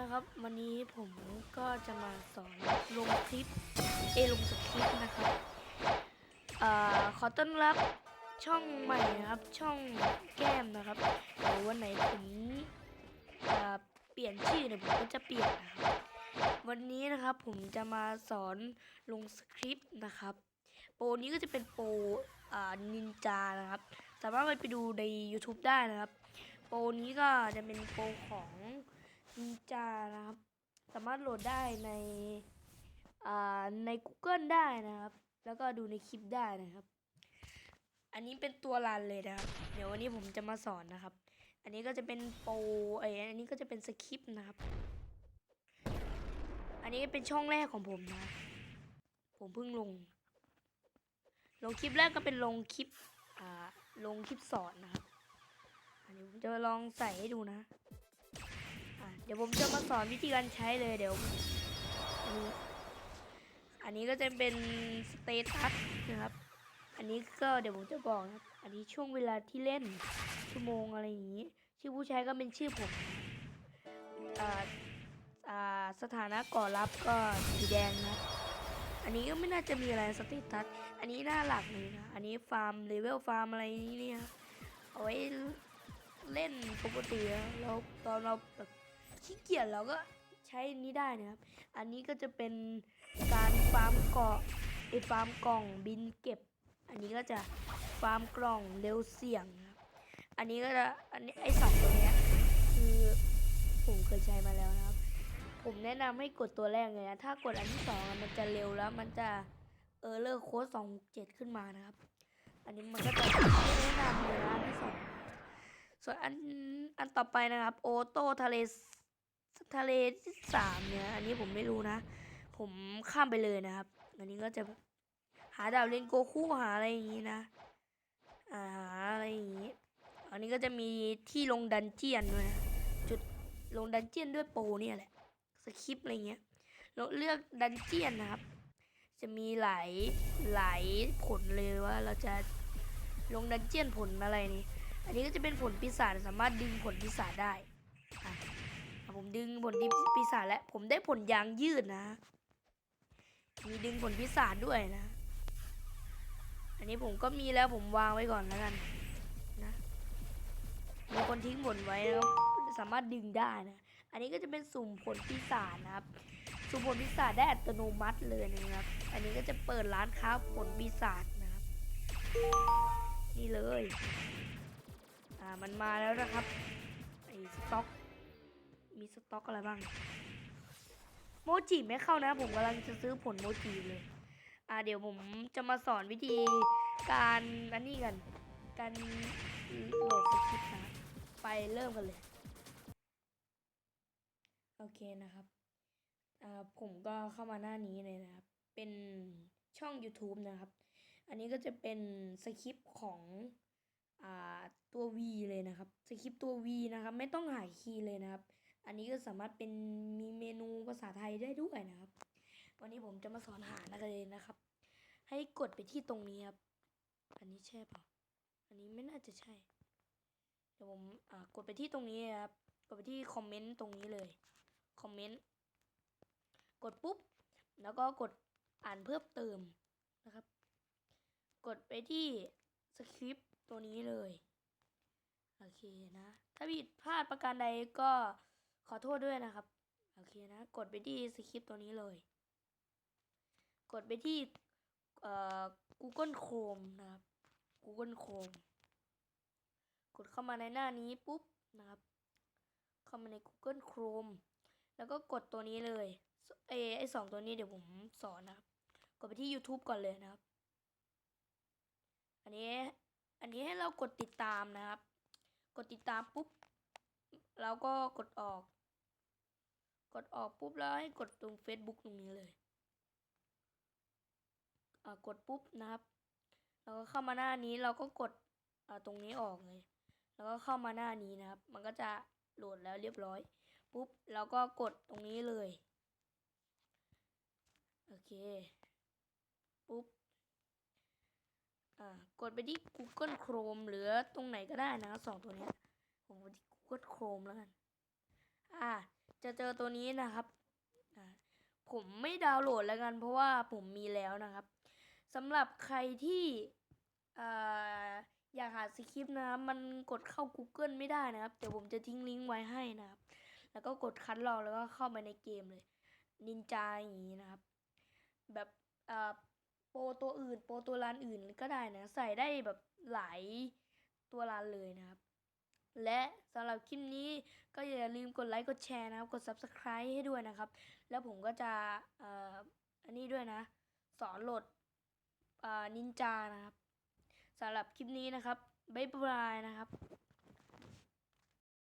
นะครับ วันนี้ผมก็จะมาสอนลงคลิปเอลงสคริปต์นะครับอขอต้อนรับช่องใหม่นะครับ ช่องแก้มนะครับเดี๋ยววันไหนผมเปลี่ยนชื่อเนี่ยผมก็จะเปลี่ยนนะครับวันนี้นะครับผมจะมาสอนลงสคริปต์นะครับ โปรนี้ก็จะเป็นโปรนินจานะครับ สามารถไปดูใน YouTube ได้นะครับ โปรนี้ก็จะเป็นโปรของ นินจานะครับ สามารถโหลดได้ในอ่าใน Google ได้นะครับ แล้วก็ดูในคลิปได้นะครับ อันนี้เป็นตัวรันเลยนะครับ เดี๋ยววันนี้ผมจะมาสอนนะครับ อันนี้ก็จะเป็นโปรไอยอันนี้ก็จะเป็นสคริปต์นะครับ อันนี้เป็นช่องแรกของผมนะ ผมเพิ่งลง ลงคลิปแรกก็เป็นลงคลิปอ่าลงคลิปสอนนะครับ อันนี้ผมจะลองใส่ให้ดูนะ เดี๋ยวผมจะมาสอนวิธีการใช้เลยเดี๋ยวอันนี้อันนี้ก็จะเป็นสเตตัสนะครับ อันนี้ก็เดี๋ยวผมจะบอกนะครับอันนี้ช่วงเวลาที่เล่นชั่วโมงอะไรอย่างนี้ ชื่อผู้ใช้ก็เป็นชื่อผมอ่าอ่าสถานะก่อรับก็สีแดงนะอันนี้ก็ไม่น่าจะมีอะไรสเตตัส อันนี้หน้าหลักเลยนะ อันนี้ฟาร์มเลเวลฟาร์มอะไรนี่เนี่ยเอาไว้เล่นปกติอะเราตอนเราแบบ ขี้เกียจเราก็ใช้นี้ได้นะครับ อันนี้ก็จะเป็นการฟาร์มเกาะไอฟาร์มกล่องบินเก็บ อันนี้ก็จะฟาร์มกล่องเร็วเสี่ยงครับ อันนี้ก็จะอันนี้ไอสองตัวเนี้ยคือผมเคยใช้มาแล้วนะครับ ผมแนะนำให้กดตัวแรกเลยนะ ถ้ากดอันที่สองมันจะเร็วแล้วมันจะเออเลอร์โค้ดสองเจ็ดขึ้นมานะครับ อันนี้มันก็จะไม่แนะนำเลยนะอันที่สองส่วนอันอันต่อไปนะครับ โอโต้ทะเล ทะเลที่สามเนี่ย อันนี้ผมไม่รู้นะ ผมข้ามไปเลยนะครับ อันนี้ก็จะหาดาวเลนโกคู่หาอะไรอย่างนี้นะอาหาอะไรอย่างนี้ อันนี้ก็จะมีที่ลงดันเจียนด้วยนะจุดลงดันเจียนด้วยโปเนี่ยแหละ สคริปอะไรเงี้ยเราเลือกดันเจียนนะครับ จะมีหลายหลายผลเลยว่าเราจะลงดันเจียนผลอะไรนี่ อันนี้ก็จะเป็นผลปีศาจสามารถดึงผลปีศาจได้ ดึงผลปีศาจแล้วผมได้ผลยางยืดนะ มีดึงผลปีศาจด้วยนะ อันนี้ผมก็มีแล้วผมวางไว้ก่อนแล้วกันนะมีคนทิ้งผลไว้แล้วสามารถดึงได้นะ อันนี้ก็จะเป็นสุ่มผลปีศาจนะครับ สุ่มผลปีศาจได้อัตโนมัติเลยนะครับ อันนี้ก็จะเปิดร้านค้าผลปีศาจนะครับ นี่เลย อ่ามันมาแล้วนะครับไอ้สต็อก มีสต็อกอะไรบ้าง โมจิไม่เข้านะ ผมกำลังจะซื้อผลโมจิเลย อ่าเดี๋ยวผมจะมาสอนวิธีการอันนี้กัน การโหลดสคริปต์นะไปเริ่มกันเลย โอเคนะครับ อ่าผมก็เข้ามาหน้านี้เลยนะครับ เป็นช่อง YouTube นะครับ อันนี้ก็จะเป็นสคริปต์ของอ่าตัว V เลยนะครับสคริปต์ตัว V นะครับ ไม่ต้องหายคีย์เลยนะครับ อันนี้ก็สามารถเป็นมีเมนูภาษาไทยได้ด้วยนะครับ วันนี้ผมจะมาสอนหานักเรียนนะครับ ให้กดไปที่ตรงนี้ครับ อันนี้ใช่เปล่าอันนี้ไม่น่าจะใช่ เดี๋ยวผมอ่ากดไปที่ตรงนี้ครับ กดไปที่คอมเมนต์ตรงนี้เลย คอมเมนต์ กดปุ๊บ แล้วก็กดอ่านเพิ่มเติมนะครับ กดไปที่สคริปต์ตัวนี้เลย โอเคนะ ถ้าผิดพลาดประการใดก็ ขอโทษด้วยนะครับ โอเคนะ กดไปที่สคริปต์ตัวนี้เลย กดไปที่เอ่อ Google Chrome นะครับ Google Chrome กดเข้ามาในหน้านี้ปุ๊บนะครับ เข้ามาใน Google Chrome แล้วก็กดตัวนี้เลยเอไอสองตัวนี้เดี๋ยวผมสอนนะครับ กดไปที่ YouTube ก่อนเลยนะครับ อันนี้อันนี้ให้เรากดติดตามนะครับ กดติดตามปุ๊บ แล้วก็กดออก กดออกปุ๊บแล้วให้กดตรง Facebook ตรงนี้เลยอ่ากดปุ๊บนะครับแล้วก็เข้ามาหน้านี้เราก็กดอ่าตรงนี้ออกเลย แล้วก็เข้ามาหน้านี้นะครับ มันก็จะโหลดแล้วเรียบร้อย ปุ๊บแล้วก็กดตรงนี้เลย โอเค ปุ๊บอ่ากดไปที่ Google Chrome หรือตรงไหนก็ได้นะสองตัวเนี้ยผมกดที่ Google Chrome แล้วกัน อ่า จะเจอตัวนี้นะครับ ผมไม่ดาวน์โหลดแล้วกัน เพราะว่าผมมีแล้วนะครับสำหรับใครที่ออยากหาสคริปต์นะครับ มันกดเข้า Google ไม่ได้นะครับ เดี๋ยวผมจะทิ้งลิงก์ไว้ให้นะครับ แล้วก็กดคัดลอกแล้วก็เข้าไปในเกมเลย นินจาอย่างนี้นะครับ แบบโปรตัวอื่น โปรตัวร้านอื่นก็ได้นะ ใส่ได้แบบหลายตัวร้านเลยนะครับ และสำหรับคลิปนี้ก็อย่าลืมกดไลค์กดแชร์นะครับ กด Subscribe ให้ด้วยนะครับ แล้วผมก็จะเอ่ออันนี้ด้วยนะ สอนโหลดนินจานะครับสำหรับคลิปนี้นะครับบ๊ายบายนะครับ